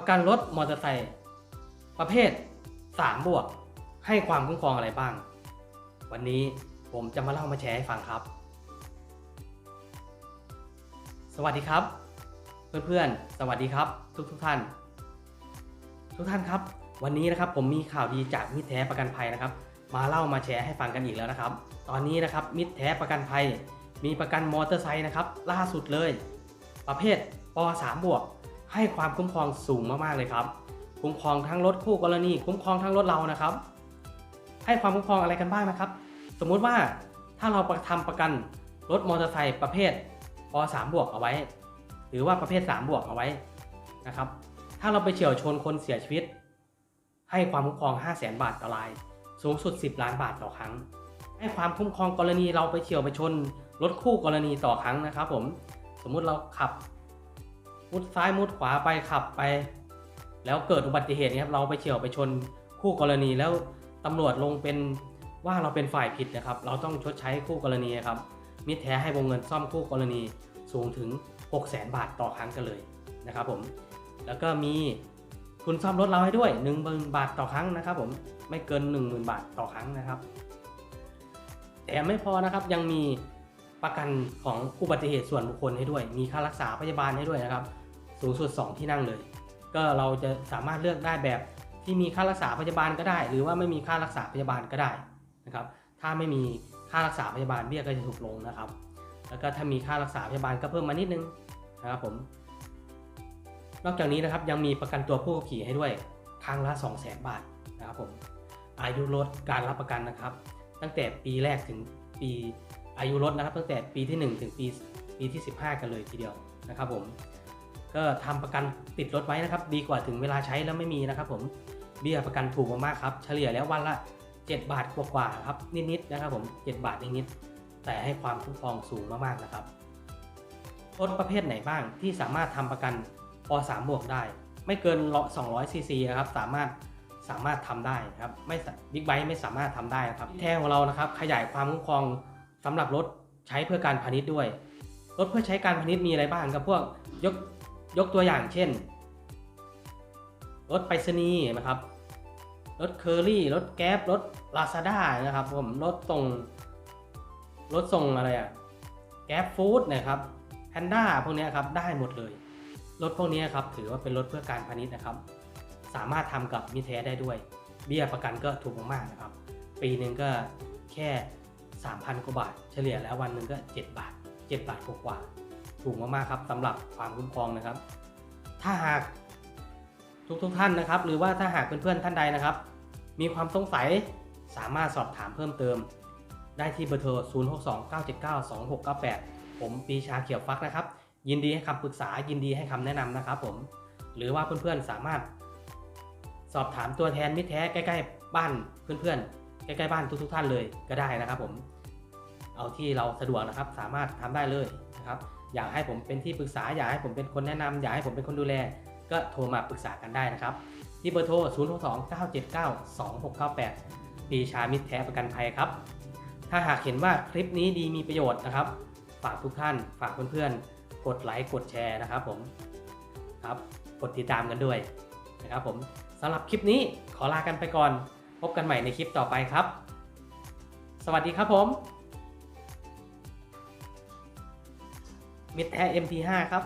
ประกันรถมอเตอร์ไซค์ประเภท 3 บวก ให้ความคุ้มครองอะไรบ้าง วันนี้ผมจะมาเล่ามาแชร์ให้ฟังครับ สวัสดีครับ เพื่อนๆ สวัสดีครับ ทุกทุกๆท่าน ทุกท่านครับ วันนี้นะครับผมมีข่าวดีจากมิตรแท้ประกันภัยนะครับ มาเล่ามาแชร์ให้ฟังกันอีกแล้วนะครับ ตอนนี้นะครับมิตรแท้ประกันภัย มีประกันมอเตอร์ไซค์นะครับล่าสุดเลย ประเภทป 3 บวก ให้ความคุ้มครองสูงมากๆเลยครับ คุ้มครองทั้งรถคู่กรณี คุ้มครองทั้งรถเรานะครับ ให้ความคุ้มครองอะไรกันบ้างนะครับ สมมุติว่าถ้าเราทำประกันรถมอเตอร์ไซค์ประเภทป3บวกเอาไว้ หรือว่าประเภท 3 บวกเอาไว้นะครับ ถ้าเราไปเฉียวชนคนเสียชีวิต ให้ความคุ้มครอง 5 0 0 0 0 0 บาทต่อราย สูงสุด 10 ล้านบาทต่อครั้ง ให้ความคุ้มครองกรณีเราไปเฉียวไปชนรถคู่กรณีต่อครั้งนะครับผม สมมุติเราขับ มุดซ้ายมุดขวาไปขับไป แล้วเกิดอุบัติเหตุครับเราไปเฉียวไปชนคู่กรณีแล้วตำรวจลงเป็นว่าเราเป็นฝ่ายผิดนะครับ เราต้องชดใช้คู่กรณีครับมิตรแท้ให้วงเงินซ่อมคู่กรณีสูงถึง 6 0 0 0 0 0บาทต่อครั้งกันเลยนะครับผมแล้วก็มีคุณซ่อมรถเราให้ด้วย 1 0,000 บาทต่อครั้งนะครับผมไม่เกิน 10,000 บาทต่อครั้งนะครับแต่ไม่พอนะครับยังมีประกันของอุบัติเหตุส่วนบุคคลให้ด้วย มีค่ารักษาพยาบาลให้ด้วยนะครับ สูงสุด 2 ที่นั่งเลย ก็เราจะสามารถเลือกได้แบบที่มีค่ารักษาพยาบาลก็ได้ หรือว่าไม่มีค่ารักษาพยาบาลก็ได้นะครับ ถ้าไม่มีค่ารักษาพยาบาลเบี้ยก็จะถูกลงนะครับ แล้วก็ถ้ามีค่ารักษาพยาบาลก็เพิ่มมานิดนึงนะครับผม นอกจากนี้นะครับยังมีประกันตัวผู้ขับขี่ให้ด้วยครั้งละ2 0 0 0 0 0 บาทนะครับผม อายุรถการรับประกันนะครับ ตั้งแต่ปีแรกถึงปีอายุรถนะครับ ตั้งแต่ปีที่ 1 ถึงปีปีที่ 15 กันเลยทีเดียวนะครับผม ก็ทำประกันติดรถไว้นะครับ ดีกว่าถึงเวลาใช้แล้วไม่มีนะครับ ผมเบี้ยประกันถูกมากๆครับ เฉลี่ยแล้ววันละ 7 บาทกว่าๆครับนิดๆนะครับ ผม 7 บาทนิดๆแต่ให้ความคุ้มครองสูงมากๆนะครับรถประเภทไหนบ้างที่สามารถทำประกันป3บวกได้ ไม่เกิน200ซีซีครับสามารถสามารถทำได้ครับไม่บิ๊กไบค์ไม่สามารถทำได้นะครับแท้ของเรานะครับ ขยายความคุ้มครองสำหรับรถใช้เพื่อการพาณิชย์ด้วยรถเพื่อใช้การพาณิชย์มีอะไรบ้างครับพวกยก ยกตัวอย่างเช่น รถไปรษณีย์นะครับ รถเคอรี่ รถแก๊ปรถลาซาด้านะครับ ผมรถส่งรถส่งอะไรอะแก๊ปฟู้ดนะครับแพนด้าพวกนี้ครับได้หมดเลย รถพวกนี้ครับถือว่าเป็นรถเพื่อการพาณิชย์นะครับ สามารถทำกับมิเทสได้ด้วย เบี้ยประกันก็ถูกมากๆนะครับ ปีหนึ่งก็แค่ 3,000 กว่าบาท เฉลี่ยแล้ววันหนึ่งก็ 7 บาท 7 บาทกว่า ๆถูกมากๆครับสำหรับความคุ้มครองนะครับ ถ้าหากทุกๆท่านนะครับ หรือว่าถ้าหากเพื่อนๆท่านใดนะครับ มีความสงสัยสามารถสอบถามเพิ่มเติม ได้ที่เบอร์โทร 0629792698 ผมปีชาเขียวฟักนะครับ ยินดีให้คำปรึกษายินดีให้คำแนะนำนะครับผมหรือว่าเพื่อนๆสามารถ สอบถามตัวแทนมิตรแท้ใกล้ ๆ บ้านเพื่อนๆใกล้ๆบ้านทุกๆ ท่านเลยก็ได้นะครับผมเอาที่เราสะดวกนะครับสามารถทำได้เลยนะครับ อยากให้ผมเป็นที่ปรึกษา อยากให้ผมเป็นคนแนะนำอยากให้ผมเป็นคนดูแล ก็โทรมาปรึกษากันได้นะครับ ที่เบอร์โทร 0 6 2 9 7 9 2 6 9 8 ปีชามิตรแท้ประกันภัยครับ ถ้าหากเห็นว่าคลิปนี้ดีมีประโยชน์นะครับ ฝากทุกท่าน ฝากเพื่อนๆ กดไลค์ กดแชร์นะครับผม ครับ กดติดตามกันด้วยนะครับผมสำหรับคลิปนี้ขอลากันไปก่อน พบกันใหม่ในคลิปต่อไปครับ สวัสดีครับผม มิดแท้ MT5 ครับ